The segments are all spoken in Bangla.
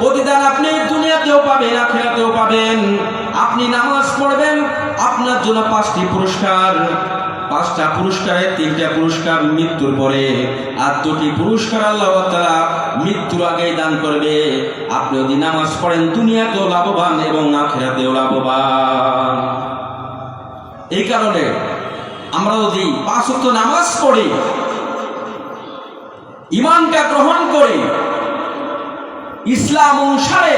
প্রতিদান আপনি দুনিয়াতেও পাবেন, আখেরাতেও পাবেন। আপনি নামাজ পড়বেন, আপনার জন্য পাঁচটি পুরস্কার। পাঁচটা পুরস্কারে তিনটা পুরস্কার মৃত্যুর পরে, আর দুটি পুরস্কার আল্লাহ তাআলা মৃত্যুর আগেই দান করবে। আপনি যদি নামাজ পড়েন, দুনিয়াতেও লাভবান এবং আখেরাতেও লাভবান। এই কারণে আমরা যদি পাঁচ নামাজ পড়ি ইমানটা গ্রহণ করি ইসলাম অনুসারে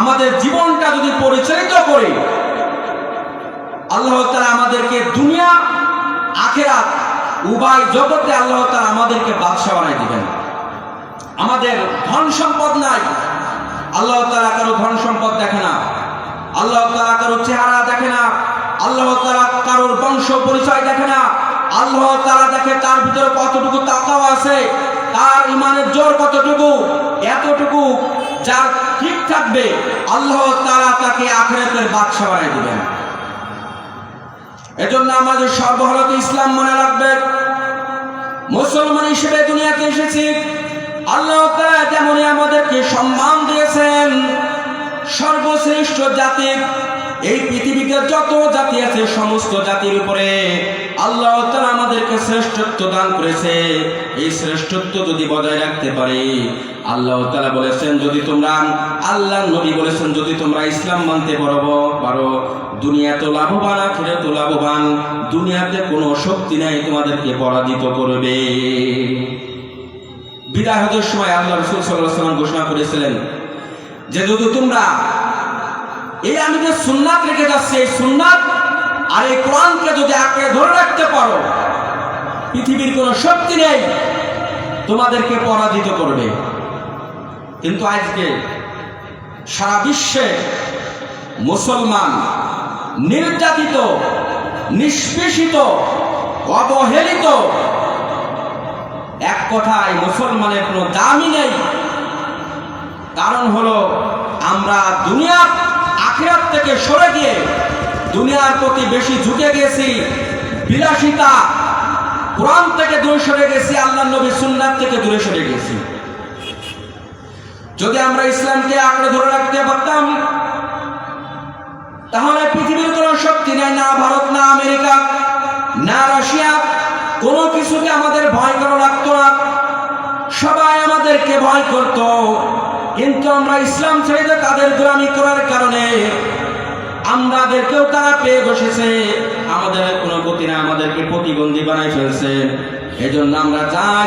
আমাদের জীবনটা যদি পরিচালিত করি, আল্লাহ তালা আমাদেরকে দুনিয়া, আখেরাত উভয় জগতে আল্লাহ তালা আমাদেরকে বাদশা বানাই দিবেন। আমাদের ধন সম্পদ নাই। আল্লাহ তালা কারও ধন সম্পদ দেখে না। আল্লাহ তালা কারও চেহারা দেখে না। আল্লাহ তালা কারোর বংশ পরিচয় দেখে না। আল্লাহ তালা দেখে তার ভিতরে কতটুকু তাকাও আছে। তার ইমানের জোর কতটুকু? এতটুকু যা ঠিক থাকবে, আল্লাহ তালা তাকে আখেরাতের বাদশা বানাই দিবেন। এজন্য আমাদের সর্বহরত ইসলাম মনে রাখবে। মুসলমান হিসেবে দুনিয়াতে এসেছি। আল্লাহ তাআলা যেমনই আমাদেরকে সম্মান দিয়েছেন, সর্বশ্রেষ্ঠ জাতির এই পৃথিবীতে যত জাতি আছে, সমস্ত জাতির উপরে শ্রেষ্ঠত্ব দান করেছে। এই শ্রেষ্ঠত্ব যদি বজায় রাখতে পারি, আল্লাহ তাআলা বলেছেন, যদি তোমরা আল্লাহ নবী বলেছেন, যদি তোমরা ইসলাম মানতে পারব, পারো। দুনিয়া তো লাভবান আখেরে তো লাভবান। দুনিয়াতে কোনো শক্তি নাই তোমাদেরকে পরাজিত করবে। বিদায় সময় আল্লাহ রসুল সাল্লাহ সাল্লাম ঘোষণা করেছিলেন যে, যদি তোমরা এই আমি যে সুন্নাত রেখে যাচ্ছি, এই সুন্নাত আর এই কোরআনকে যদি আঁকড়ে ধরে রাখতে পারো পৃথিবীর কোনো শক্তি নেই, তোমাদেরকে পরাজিত করবে। কিন্তু আজকে সারা বিশ্বে মুসলমান, নির্যাতিত, নিষ্পেষিত, অবহেলিত, এক কথায় মুসলমানের কোনো দামই নেই। কারণ হলো আমরা দুনিয়ার আখিরাত থেকে সরে গিয়ে দুনিয়ার প্রতি বেশি ঝুঁকে গেছি, বিলাসিতা কোরআন থেকে দূরে সরে গেছি আল্লাহ নবী সুন্নাত থেকে দূরে সরে গেছি। যদি আমরা ইসলামকে আঁকড়ে ধরে রাখতে পারতাম, তাহলে পৃথিবীর কোনো শক্তি নেই, না ভারত, না আমেরিকা, না রাশিয়া, কোনো কিছুকে আমাদের ভয় করা লাগতো না। সবাই আমাদেরকে ভয় করত। কিন্তু আমরা ইসলাম ছেড়ে তাদের গোলামি করার কারণে আমাদেরকেও তারা পেয়ে বসেছে, আমাদের আমাদেরকে প্রতিবন্ধী বানাই ফেলছে। এজন্য আমরা যা